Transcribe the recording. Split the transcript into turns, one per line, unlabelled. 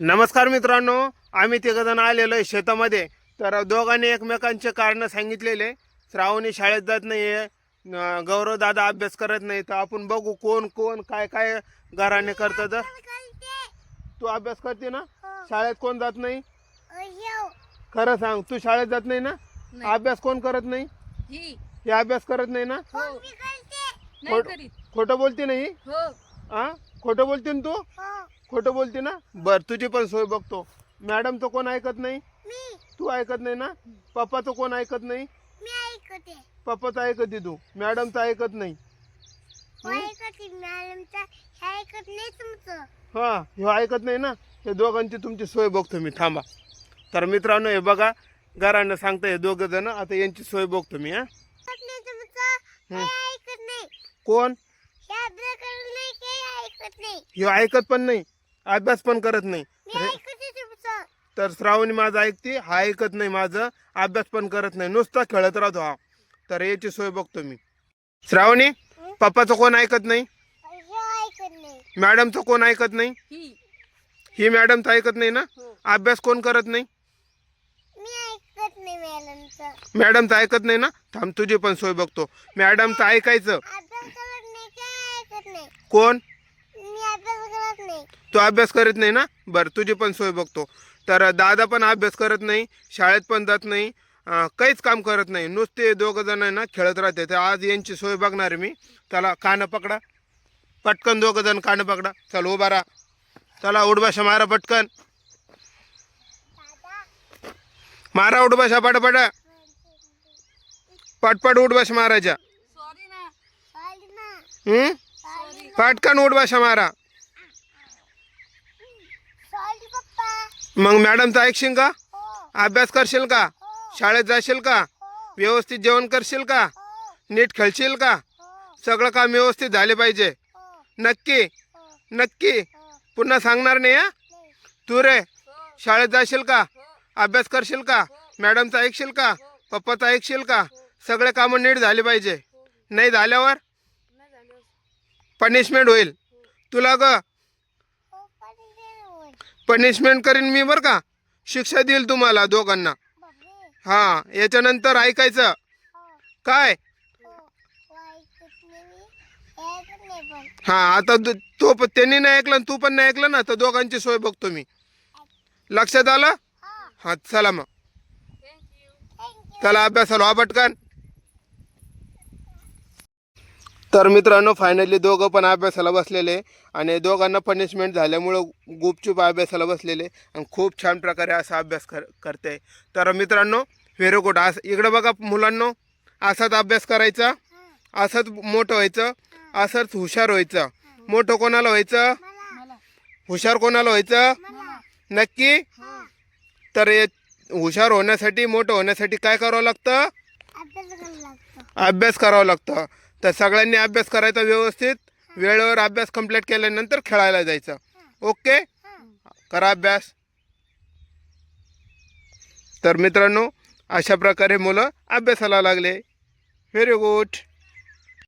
नमस्कार मित्रांनो आम्ही तिघजण आलेलो आहे शेतामध्ये. तर दोघांनी एकमेकांचे कारण सांगितलेले. श्रावणी शाळेत जात नाहीये न- गौरव दादा अभ्यास करत नाही तर आपण बघू कोण कोण काय काय घराने करतं तर. तू अभ्यास करते ना? शाळेत कोण जात नाही? खरं सांग तू शाळेत जात नाही ना?
नाही.
अभ्यास कोण करत नाही?
ही.
हे अभ्यास करत नाही ना?
हो. नाही
खोट-
करीत.
खोटं बोलते नाही
हो?
हा. खोटं बोलते ना तू? खोटं बोलते ना? बर तुझी पण सोय बघतो. मॅडमचं कोण ऐकत नाही? तू ऐकत नाही ना? पप्पाचं कोण ऐकत नाही? पप्पाचं ऐकते. तू. मॅडमचं ऐकत नाही. हा हे ऐकत नाही ना? हे दोघांची तुमची सोय बघतो मी. थांबा. तर मित्रांनो हे बघा घरानं सांगता हे दोघं जण आता यांची सोय बघतो मी हा. कोण? हे ऐकत पण नाही. अभ्यास पण करत नाही. तर श्रावणी माझं ऐकते हा ऐकत नाही माझं अभ्यास पण करत नाही. नुसता खेळत राहतो हा. तर याची सोय बघतो मी. श्रावणी पप्पाचं कोण ऐकत नाही? मॅडमचं कोण ऐकत नाही?
ही.
ही मॅडमचं ऐकत नाही ना? अभ्यास कोण करत नाही? मॅडमचं. ऐकत नाही ना? थांब तुझी पण सोय बघतो. मॅडमचं ऐकायचं. कोण? तू अभ्यास करत नाही ना? बरं तुझी पण सोय बघतो. तर दादा पण अभ्यास करत नाही शाळेत पण जात नाही अं, काहीच काम करत नाही. नुसते दोघं जण आहे ना खेळत राहते. तर आज यांची सोय बघणार आहे मी. त्याला कानं पकडा. पटकन दोघं जण कानं पकडा. चल उभा राहा. चला उडबाशा मारा पटकन. मारा उडबाशा पटपट. पटपट उडबाशा मारायच्या.
सॉरी ना.
हम्म पटकन उडबाशा मारा. मग मॅडमचं ऐकशील का? अभ्यास करशील का? शाळेत जाशील का? व्यवस्थित जेवण करशील का? नीट खेळशील का? सगळं काम व्यवस्थित झाले पाहिजे. नक्की? नक्की? पुन्हा सांगणार नाही हा? तू रे शाळेत जाशील का? अभ्यास करशील का? मॅडमचं ऐकशील का? पप्पाचं ऐकशील का? सगळे कामं नीट झाले पाहिजे. नाही झाल्यावर? पनिशमेंट होईल. तुला ग पनिशमेंट करीन मी बरं का? शिक्षा देईल तुम्हाला दोघांना. हा याच्यानंतर ऐकायचं. काय? हा आता तो त्यांनी नाही ऐकलं तू पण नाही ऐकलं ना तर दोघांची सोय बघतो मी. लक्षात आलं? हा. चला मग. चला अभ्यासाला वा पटकन तर मित्रांनो फायनली दोघं पण अभ्यासाला बसलेले आणि दोघांना पनिशमेंट झाल्यामुळं गुपचूप अभ्यासाला बसलेले आणि खूप छान प्रकारे असा अभ्यास कर करते. तर मित्रांनो व्हेरी गुड असं इकडं बघा मुलांनो असाच अभ्यास करायचा असंच मोठं व्हायचं असंच हुशार व्हायचं. मोठं कोणाला व्हायचं? हुशार कोणाला व्हायचं? नक्की? तर हे हुशार होण्यासाठी मोठं होण्यासाठी काय करावं लागतं. अभ्यास करावा लागतं. तर सगळ्यांनी अभ्यास करायचा व्यवस्थित वेळेवर अभ्यास कंप्लीट केल्यानंतर खेळायला जायचं. ओके? करा अभ्यास. तर मित्रांनो अशा प्रकारे मुलं अभ्यासाला लागले. Very good